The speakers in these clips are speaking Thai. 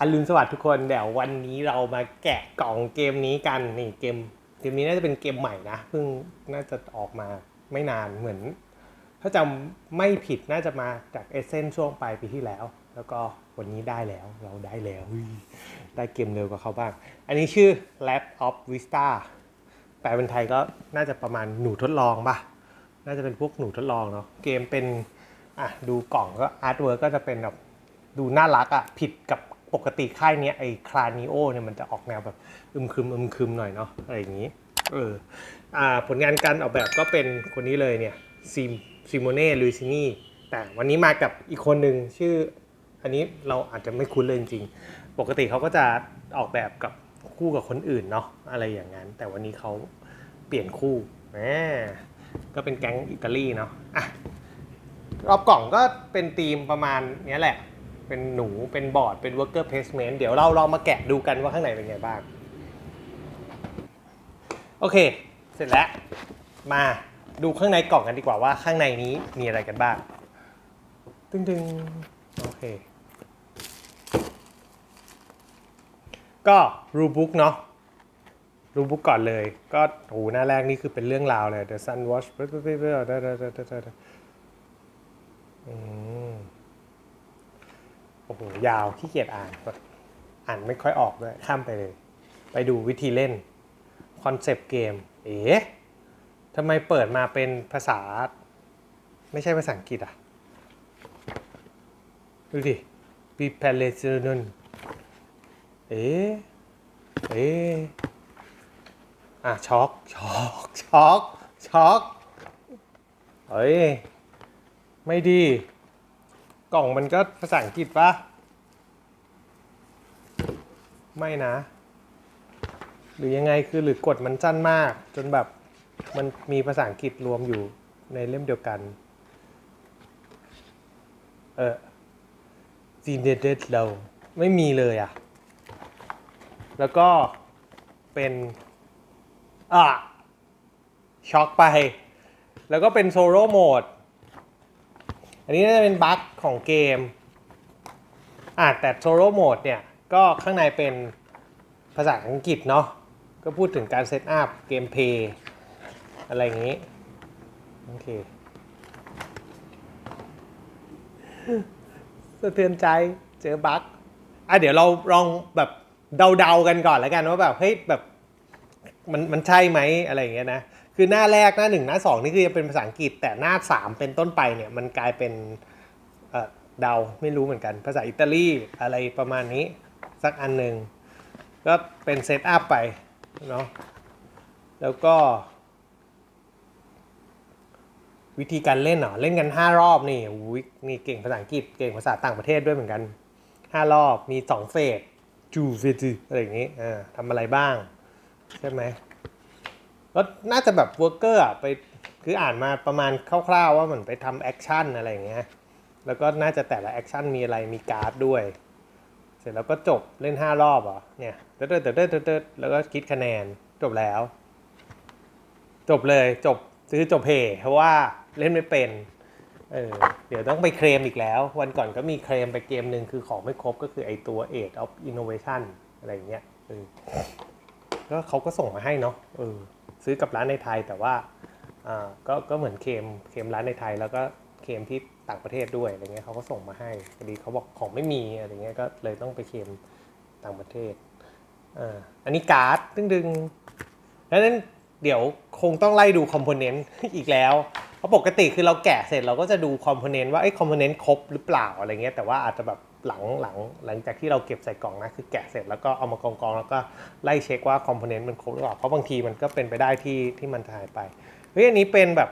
อรุณสวัสดิ์ทุกคนเดี๋ยววันนี้เรามาแกะกล่องเกมนี้กันนี่เกมเกมนี้น่าจะเป็นเกมใหม่นะเพิ่งน่าจะออกมาไม่นานเหมือน ถ้าจำไม่ผิดน่าจะมาจากเอเซนช่วงปลายปีที่แล้ว แล้วก็วันนี้ได้แล้วเราได้แล้วได้เกมเร็วกว่าเขาบ้าง อันนี้ชื่อ Lab of Vista แปลเป็นไทยก็น่าจะประมาณหนูทดลองป่ะน่าจะเป็นพวกหนูทดลองเนาะเกมเป็นอะดูกล่องก็อาร์ตเวิร์กก็จะเป็นแบบดูน่ารักอะ่ะผิดกับ ปกติค่ายเนี้ยไอ้คลานิโอเนี่ยมันจะออกแนวแบบอึมครึมอึมครึมหน่อยเนาะอะไรอย่างนี้เอออ่าผลงานการออกแบบก็เป็นคนนี้เลยเนี่ยซิมซิโมเน่ลูซินีแต่วันนี้มากับอีกคนหนึ่งชื่อ อันนี้เราอาจจะไม่คุ้นเลยจริงๆปกติเขาก็จะออกแบบกับคู่กับคนอื่นเนาะอะไรอย่างนั้น แต่วันนี้เขาเปลี่ยนคู่แหมก็เป็นแก๊งอิตาลีเนาะอะรอบกล่องก็เป็นธีมประมาณนี้แหละ เป็นหนูเป็นบอร์ดเป็น worker placement เดี๋ยวเราลองมาแกะดูกันว่าข้างในเป็นไงบ้าง โอเค เสร็จแล้วมาดูข้างในกล่องกันดีกว่าว่าข้างในนี้มีอะไรกันบ้าง ตึงตึงๆโอเค ก็รูบุ๊กเนาะรูบุ๊กก่อนเลย ก็โอ้หหน้าแรกนี่คือเป็นเรื่องราวเลย The Sun Watch อืมโอ้โห ยาวขี้เกียจอ่าน อ่านไม่ค่อยออกด้วยข้ามไปเลย ไปดูวิธีเล่นคอนเซปต์เกม เอ๋ทำไมเปิดมาเป็นภาษา ไม่ใช่ภาษาอังกฤษอะ ดูดิ p r e p a r a t i o n เอ๋เอ๋อะช็อกช็อกช็อกช็อกเฮ้ย ไม่ดี กล่องมันก็ภาษาอังกฤษปะ ไม่นะ หรือยังไงคือหรือกฎมันสั้นมาก จนแบบมันมีภาษาอังกฤษรวมอยู่ในเล่มเดียวกัน เออซีเดเดดเราไม่มีเลยอะ แล้วก็เป็น อะ ช็อกไป แล้วก็เป็นโซโล่โหมด อันนี้น่าจะเป็นบั๊กของเกม อะแต่โซโล่โหมดเนี่ย ก็ข้างในเป็นภาษาอังกฤษเนาะก็พูดถึงการเซตอัพเกมเพย์อะไรอย่างนี้ โอเคสะเทือนใจเจอบั๊กอะเดี๋ยวเราลองแบบเดาๆกันก่อนแล้วกันว่าแบบเฮ้ยแบบมันมันใช่ไหมอะไรอย่างเงี้ยนะคือหน้าแรกหน้าหนึ่งหน้าสองนี่คือจะเป็นภาษาอังกฤษแต่หน้าสามเป็นต้นไปเนี่ยมันกลายเป็นเอ่อเดาไม่รู้เหมือนกัน ภาษาอิตาลีอะไรประมาณนี้ สักอันหนึ่งก็เป็นเซตอัพไปเนาะแล้วก็ วิธีการเล่นเหรอเล่นกัน 5 รอบนี่อุ้ยนี่เก่งภาษาอังกฤษเก่งภาษาต่างประเทศด้วยเหมือนกัน 5 รอบมี 2 เฟสจูเฟสอะไรอย่างนี้อ่าทำอะไรบ้าง ใช่ไหมก็น่าจะแบบเวิร์กเกอร์ไปคืออ่านมาประมาณคร่าวๆว่าเหมือนไปทำแอคชั่นอะไรอย่างเงี้ยแล้วก็น่าจะแต่ละแอคชั่นมีอะไรมีการ์ดด้วย ร็จแล้วก็จบเล่น 5 รอบอะเนี่ยเติร์ดเติร์ดเติร์ดเติร์ดแล้วก็คิดคะแนนจบแล้ว จบเลยจบซื้อจบเพย์เพราะว่าเล่นไม่เป็นเออเดี๋ยวต้องไปเคลมอีกแล้ว วันก่อนก็มีเคลมไปเกมหนึ่งคือของไม่ครบก็คือไอตัว Age of Innovation อะไรอย่างเงี้ยเออก็เขาก็ส่งมาให้เนาะเออซื้อกับร้านในไทยแต่ว่าอ่าก็ก็เหมือนเคลมเคลมร้านในไทยแล้วก็เคลมที่ ต่างประเทศด้วยอะไรเงี้ยเขาก็ส่งมาให้พอดีเขาบอกของไม่มีอะไรเงี้ยก็เลยต้องไปเคลมต่างประเทศอ่าอันนี้การ์ดดึงดึงดังนั้นเดี๋ยวคงต้องไล่ดูคอมโพเนนต์อีกแล้ว เพราะปกติคือเราแกะเสร็จเราก็จะดูคอมโพเนนต์ว่าไอ้คอมโพเนนต์ครบหรือเปล่าอะไรเงี้ยแต่ว่าอาจจะแบบหลังหลังหลังจากที่เราเก็บใส่กล่องนะคือแกะเสร็จแล้วก็เอามากองกองแล้วก็ไล่เช็คว่าคอมโพเนนต์มันครบหรือเปล่าเพราะบางทีมันก็เป็นไปได้ที่ที่มันหายไปเฮ้ยอันนี้เป็นแบบ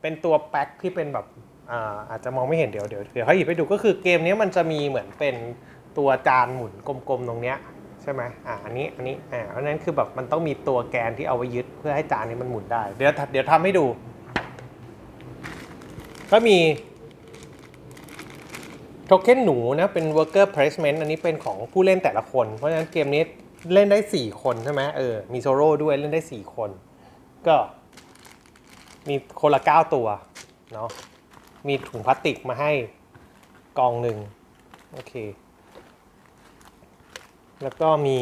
เป็นตัวแพ็คที่เป็นแบบ อาอาจจะมองไม่เห็นเดี๋ยวเดี๋ยวเดี๋ยวให้หยิบไปดูก็คือเกมนี้มันจะมีเหมือนเป็นตัวจานหมุนกลมๆตรงเนี้ยใช่ไหมอ่าอันนี้อันนี้อ่าเพราะฉะนั้นคือแบบมันต้องมีตัวแกนที่เอาไว้ยึดเพื่อให้จานนี้มันหมุนได้ เดี๋ยวเดี๋ยวทำให้ดู ก็มีโทเค็นหนูนะเป็น worker placement อันนี้เป็นของผู้เล่นแต่ละคน เพราะฉะนั้นเกมนี้เล่นได้ 4 คนใช่ไหมเออมีโซโล่ด้วยเล่นได้ 4 คน ก็มีคนละ 9 ตัวเนาะ มีถุงพลาสติกมาให้กองหนึ่งโอเค แล้วก็มี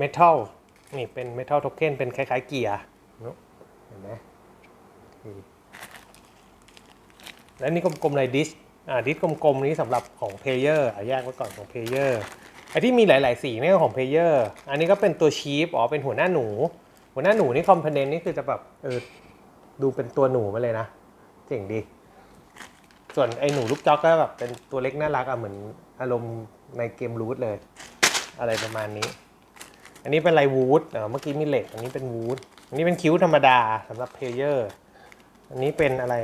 Metal นี่เป็น Metal Token เป็นคล้าย ๆ เกียร์เห็นไหมแล้วนี่กลมๆอะไรดิสอ่าดิสกลมๆนี้สำหรับของเพลเยอร์อะแยกไว้ก่อนของเพลเยอร์ไอที่มีหลายๆสีนี่ก็ของเพลเยอร์อันนี้ก็เป็นตัวชีฟอ๋อเป็นหัวหน้าหนู หัวหน้าหนูนี่คอมโพเนนต์นี่คือจะแบบเออ ดูเป็นตัวหนูมาเลยนะ เจ๋งดี ส่วนไอ้หนูลูกจ๊อกก็แบบเป็นตัวเล็กน่ารักอะเหมือนอารมณ์ในเกมรูทเลย อะไรประมาณนี้ อันนี้เป็นลายวูดเมื่อกี้มีเหล็ก อันนี้เป็นวูดอันนี้เป็นคิ้วธรรมดาสำหรับเพลเยอร์ อันนี้เป็นอะไร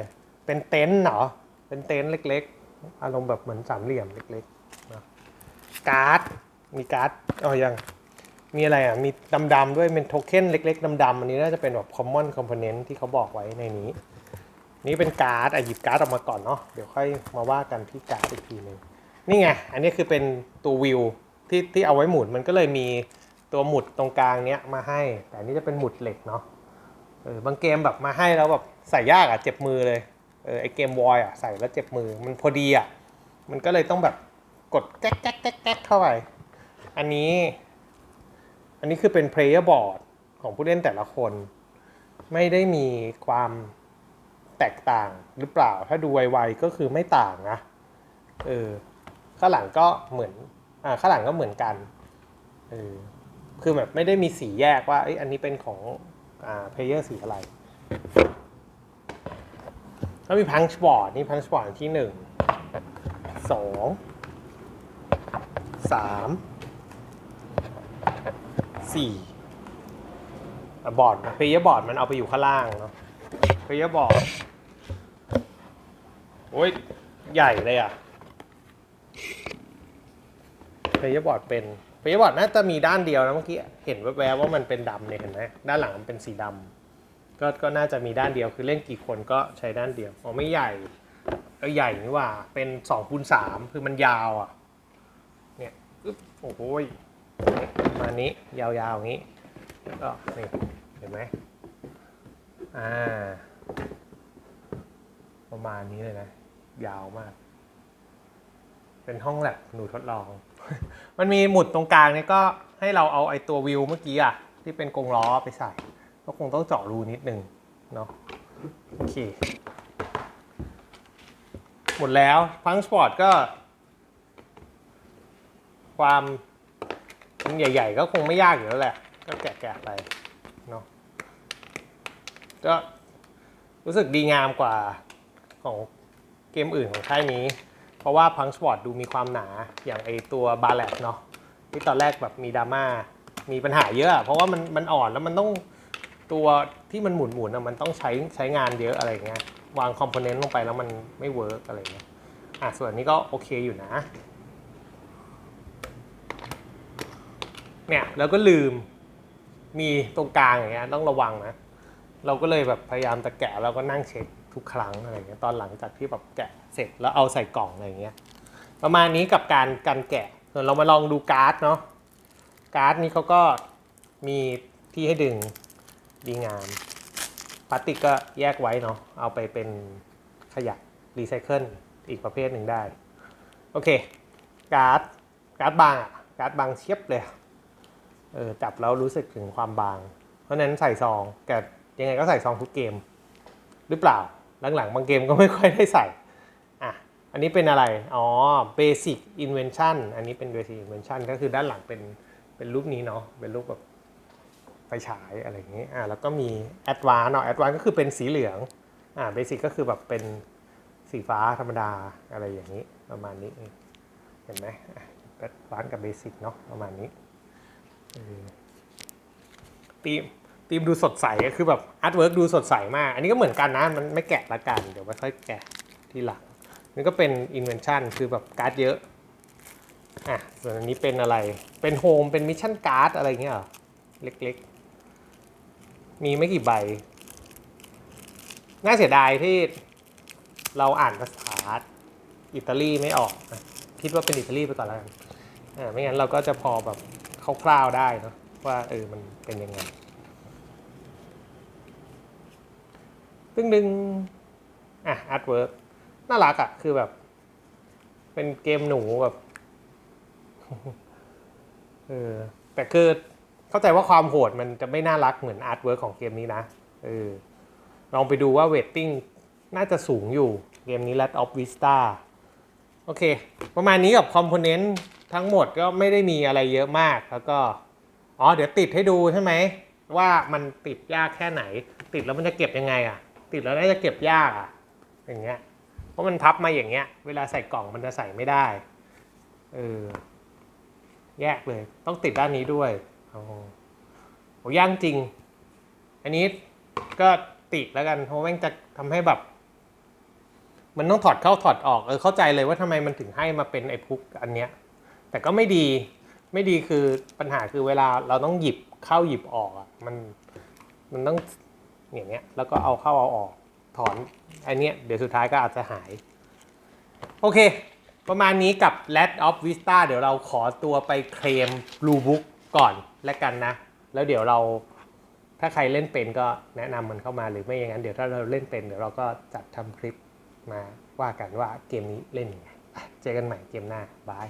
เป็นเต็นท์เหรอ เป็นเต็นท์เล็ก ๆ อารมณ์แบบเหมือนสามเหลี่ยมเล็กๆนะการ์ด มีการ์ดอ๋อยัง มีอะไรอะ มีดำๆด้วยเป็นโทเค็นเล็กๆดำๆอันนี้น่าจะเป็นแบบ common component ที่เขาบอกไว้ในนี้ นี่เป็นการ์ดอะหยิบการ์ดออกมาก่อนเนาะเดี๋ยวค่อยมาว่ากันที่การ์ดอีกทีหนึงนี่ไง อันนี้คือเป็นตัววิวที่ที่เอาไว้หมุนมันก็เลยมีตัวหมุดตรงกลางเนี้ยมาให้ แต่อันนี้จะเป็นหมุดเหล็กเนาะเออบางเกมแบบมาให้แล้วแบบใส่ยากอะเจ็บมือเลยเออไอเกมวอยอะใส่แล้วเจ็บมือมันพอดีอะมันก็เลยต้องแบบกดแก๊กแก๊กแก๊กแก๊กเข้าไปอันนี้ อันนี้คือเป็น player board ของผู้เล่นแต่ละคน ไม่ได้มีความแตกต่างหรือเปล่า ถ้าดูไวๆก็คือไม่ต่างนะเออข้างหลังก็เหมือนอ่าข้างหลังก็เหมือนกันเออคือแบบไม่ได้มีสีแยกว่าเอ้อันนี้เป็นของอ่าเพลเยอร์สีอะไรแล้วมีพังช์บอร์ดนี่พังช์บอร์ดที่หนึ่งสองสาม สี่บอร์ดเพลเยอร์บอร์ดมันเอาไปอยู่ข้างล่างเนาะเพลเยอร์บอร์ดโอ้ย ใหญ่เลยอะเพลเยอร์บอร์ดเป็นเพลเยอร์บอร์ดน่าจะมีด้านเดียวนะเมื่อกี้เห็นแวบๆว่ามันเป็นดำเนี่ยเห็นไหมด้านหลังมันเป็นสีดำก็ก็น่าจะมีด้านเดียวคือเล่นกี่คนก็ใช้ด้านเดียวอ๋อไม่ใหญ่เออใหญ่นี่ว่าเป็นสองคูณสามคือมันยาวอะเนี่ยโอ้โหย มาณนี้ยาวๆอย่างนี้ก็นี่เห็นไหมอ่าประมาณนี้เลยนะ ยาวมาก เป็นห้องแลบหนูทดลอง มันมีหมุดตรงกลางเนี่ยก็ให้เราเอาไอตัววิวเมื่อกี้อะที่เป็นกรงล้อไปใส่ ก็คงต้องเจาะรูนิดนึงเนาะโอเค หมดแล้วพังสปอร์ตก็ ความ ใหญ่ ๆ ก็คงไม่ยากอยู่แล้วแหละ ก็แกะๆไปเนาะก็รู้สึกดีงามกว่าของเกมอื่นของค่ายนี้ เพราะว่าพังสปอร์ตดูมีความหนาอย่างไอตัวบา l ล t เนาะที่ตอนแรกแบบมีดราม่ามีปัญหาเยอะ เพราะว่ามันมันอ่อนแล้วมันต้องตัวที่มันหมุนหมุนอะมันต้องใช้ใช้งานเยอะอะไรเงี้ยวางคอมโพเนนต์ลงไปแล้วมันไม่เวิร์กอะไรเงี้ยอะส่วนนี้ก็โอเคอยู่นะ เนี่ยแล้วก็ลืมมีตรงกลางอย่างเงี้ยต้องระวังนะ เราก็เลยแบบพยายามจะแกะแล้วก็นั่งเช็คทุกครั้งอะไรเงี้ยตอนหลังจากที่แบบแกะเสร็จแล้วเอาใส่กล่องอะไรเงี้ยประมาณนี้กับการการแกะส่วนเรามาลองดูการ์ดเนาะการ์ดนี้เขาก็มีที่ให้ดึงดีงามพลาสติกก็แยกไว้เนาะเอาไปเป็นขยะรีไซเคิลอีกประเภทหนึ่งได้ โอเค การ์ดการ์ดบางอะการ์ดบางเชียบเลย เออจับแล้วรู้สึกถึงความบาง เพราะนั้นใส่ซองแต่ยังไงก็ใส่ซองทุกเกม หรือเปล่าหลังๆบางเกมก็ไม่ค่อยได้ใส่อะอันนี้เป็นอะไร อ๋อ Basic Invention อันนี้เป็น Basic Invention ก็คือด้านหลังเป็นเป็นรูปนี้เนาะเป็นรูปแบบไฟฉายอะไรอย่างนี้ อะแล้วก็มี Advanced เนาะ Advanced ก็คือเป็นสีเหลือง อ่า Basic ก็คือแบบเป็นสีฟ้าธรรมดาอะไรอย่างนี้ประมาณนี้ เห็นไหมอะ Advanced กับ Basic เนาะประมาณนี้ ตีมทีมดูสดใสก็คือแบบอาร์ตเวิร์กดูสดใสมาก อันนี้ก็เหมือนกันนะ มันไม่แกะละกัน เดี๋ยวไว้ค่อยแกะทีหลังนี่ก็เป็นอินเวนชั่นคือแบบการ์ดเยอะ อะ ส่วนอันนี้เป็นอะไร เป็นโฮม เป็นมิชชั่นการ์ดอะไรเงี้ยเหรอเล็กๆ มีไม่กี่ใบ น่าเสียดายที่เราอ่านภาษาอิตาลีไม่ออกนะคิดว่าเป็นอิตาลีไปก่อนแล้วกัน อ่า ไม่งั้นเราก็จะพอแบบ คร่าวๆได้เนอะว่าเออมันเป็นยังไงตึ้งดึงอะอาร์ตเวิร์กน่ารักอะคือแบบ เป็นเกมหนูแบบเออแต่คือเข้าใจว่าความโหดมันจะไม่น่ารักเหมือนอาร์ตเวิร์กของเกมนี้นะเออลองไปดูว่าเวทติ้งน่าจะสูงอยู่เกมนี้ Lat of Vista โอเค ประมาณนี้กับคอมโพเนนต์ ทั้งหมดก็ไม่ได้มีอะไรเยอะมากแล้วก็อ๋อเดี๋ยวติดให้ดูใช่ไหมว่ามันติดยากแค่ไหน ติดแล้วมันจะเก็บยังไงอะติดแล้วน่าจะเก็บยากอะอย่างเงี้ยเพราะมันพับมาอย่างเงี้ย เวลาใส่กล่องมันจะใส่ไม่ได้เออแยกเลย ต้องติดด้านนี้ด้วยโอ้โหย่างจริง อันนี้ก็ติดแล้วกันเพราะแม่งจะทำให้แบบ มันต้องถอดเข้าถอดออกเออเข้าใจเลยว่าทำไมมันถึงให้มาเป็นไอ้พุกอันเนี้ย แต่ก็ไม่ดีไม่ดีคือปัญหาคือเวลาเราต้องหยิบเข้าหยิบออกอะมันมันต้องอย่างเงี้ยแล้วก็เอาเข้าเอาออกถอนอันเนี้ยเดี๋ยวสุดท้ายก็อาจจะหาย โอเค ประมาณนี้กับ Lat of Vista เดี๋ยวเราขอตัวไปเคลม Blue Book ก่อนแล้วกันนะ แล้วเดี๋ยวเราถ้าใครเล่นเป็นก็แนะนำมันเข้ามาหรือไม่อย่างนั้นเดี๋ยวถ้าเราเล่นเป็นเดี๋ยวเราก็จัดทำคลิปมาว่ากันว่าเกมนี้เล่นยังไงเจอกันใหม่เกมหน้าบาย